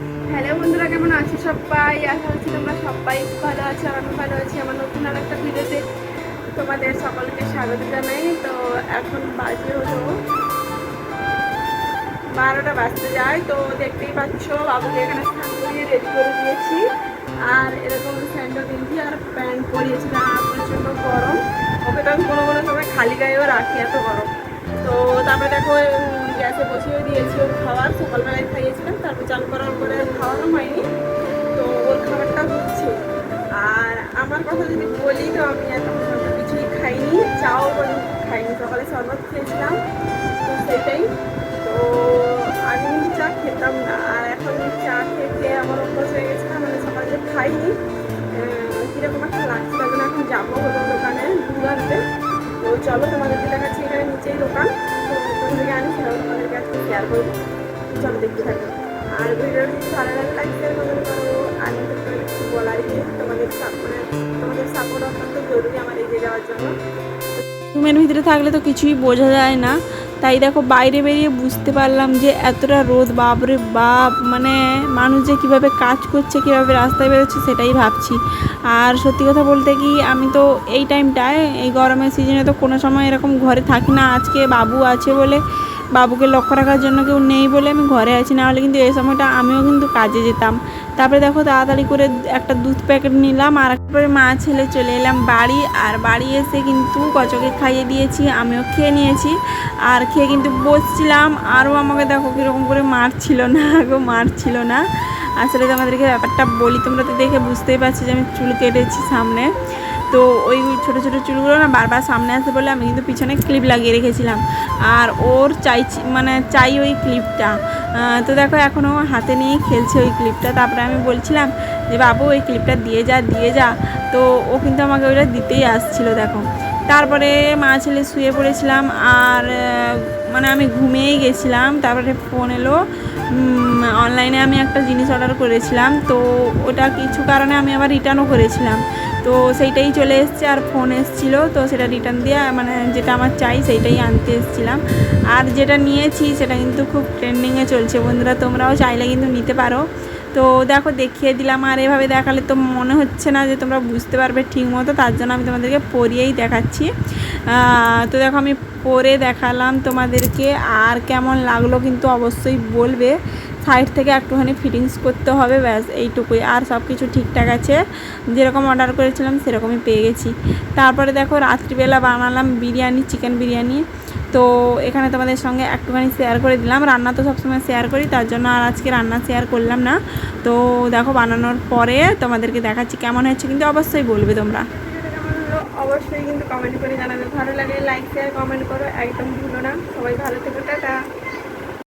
Hello বন্ধুরা, কেমন আছো সবাই? আশা করছি তোমরা সবাই ভালো আছো আর আমি ভালো আছি। আমার নতুন আর একটা ভিডিওতে তোমাদের সকলকে স্বাগত জানাই। তো এখন বাজে হলো বারোটা বাজতে যায়। তো দেখতেই পাচ্ছ, বাবুকে এখানে স্নান করিয়ে রেডি করে দিয়েছি। আর এরকম স্যান্ডো কিনছি আর প্যান্ট পরিয়েছি। না প্রচণ্ড গরম। ওকে তো আমি কোনো কোনো সময় খালি গায়েও রাখি, এত গরম। তো তারপরে দেখো গ্যাসে বসিয়ে দিয়েছি ওর খাবার। সকালবেলায় খাইয়েছিলাম, তারপর চাল করার পরে খাওয়ানো হয়নি। তো ওর খাবারটা হচ্ছে। আর আমার কথা যদি বলি, তো আমি পর্যন্ত কিছুই খাইনি, চাও খাইনি। সকালে শরবত খেয়েছিলাম, তো সেটাই। তো কিন্তু চা খেতাম না। আর এখন চা খেয়ে আমার অভ্যাস হয়ে গেছে না মানে সকালে যে খাইনি কীরকম একটা লাগছে জন্য এখন যাব হলো দোকানে আনতে তো চলো তোমাদেরকে দেখাচ্ছি চলো দেখতে থাকি। আর ভিডিওটি ভালো লাগে শেয়ার কমেন্ট করব আর কিছু বলার তোমাদের মানে তোমাদের সাপোর্ট অত্যন্ত জরুরি আমার এগিয়ে যাওয়ার জন্য। রুমের ভিতরে থাকলে তো কিছুই বোঝা যায় না। তাই দেখো বাইরে বেরিয়ে বুঝতে পারলাম যে এতটা রোদ, বাপরে বাপ মানে মানুষ যে কীভাবে কাজ করছে, কীভাবে রাস্তায় বেরোচ্ছে সেটাই ভাবছি। আর সত্যি কথা বলতে কি, আমি তো এই টাইমটায় এই গরমের সিজনে তো কোনো সময় এরকম ঘরে থাকি না, আজকে বাবু আছে বলে বাবুকে লক্ষ্য রাখার জন্য কেউ নেই বলে আমি ঘরে আছি, না হলে কিন্তু এই সময়টা আমিও কিন্তু কাজে যেতাম। তারপরে দেখো তাড়াতাড়ি করে একটা দুধ প্যাকেট নিলাম, আর তারপরে মা ছেলে চলে এলাম বাড়ি, আর বাড়ি এসে কিন্তু কচকে খাইয়ে দিয়েছি, আমিও খেয়ে নিয়েছি, আর খেয়ে কিন্তু বসছিলাম। আরও আমাকে দেখো কীরকম করে মারছিল না গো, মারছিল না। আসলে তোমাদেরকে ব্যাপারটা বলি, তোমরা তো দেখে বুঝতেই পারছ যে আমি চুল কেটেছি সামনে। তো ওই ছোটো ছোটো চুলগুলো না বারবার সামনে আসে বলে আমি কিন্তু পিছনে ক্লিপ লাগিয়ে রেখেছিলাম। আর ওর চাই মানে চাই ওই ক্লিপটা তো দেখো এখনও হাতে নিয়ে খেলছে ওই ক্লিপটা তারপরে আমি বলছিলাম যে, বাবু, ওই ক্লিপটা দিয়ে যা দিয়ে যা। তো ও কিন্তু আমাকে ওইটা দিতেই আসছিল, দেখো। তারপরে মা ছেলে শুয়ে পড়েছিলাম আর মানে আমি ঘুমিয়েই গেছিলাম। তারপরে ফোন এলো অনলাইনে আমি একটা জিনিস অর্ডার করেছিলাম। তো ওটা কিছু কারণে আমি আবার রিটার্নও করেছিলাম। তো সেইটাই চলে এসছে আর ফোন এসছিল। তো সেটা রিটার্ন দিয়ে মানে যেটা আমার চাই সেইটাই আনতে এসেছিলাম। আর যেটা নিয়েছি সেটা কিন্তু খুব ট্রেন্ডিংয়ে চলছে। বন্ধুরা, তোমরাও চাইলে কিন্তু নিতে পারো। তো দেখো দেখিয়ে দিলাম, আর এভাবে দেখালে তো মনে হচ্ছে না যে তোমরা বুঝতে পারবে ঠিক মতো, তার জন্য আমি তোমাদেরকে পরিয়েই দেখাচ্ছি। তো দেখো আমি পরে দেখালাম তোমাদেরকে, আর কেমন লাগল কিন্তু অবশ্যই বলবে। সাইড থেকে একটুখানি ফিটিংস করতে হবে, ব্যাস এইটুকুই, আর সব কিছু ঠিকঠাক আছে। যেরকম অর্ডার করেছিলাম সেরকমই পেয়ে গেছি। তারপরে দেখো রাত্রিবেলা বানালাম বিরিয়ানি চিকেন বিরিয়ানি। তো এখানে তোমাদের সঙ্গে একটুখানি শেয়ার করে দিলাম। রান্না তো সবসময় শেয়ার করি, তার জন্য আর আজকে রান্না শেয়ার করলাম না। তো দেখো বানানোর পরে তোমাদেরকে দেখাচ্ছি কেমন হয়েছে, কিন্তু অবশ্যই বলবে তোমরা। অবশ্যই কিন্তু কমেন্ট করে জানাবে। ভালো লাগে লাইক শেয়ার কমেন্ট করো। একদম ভুলো না। সবাই ভালো থেকো, টাটা।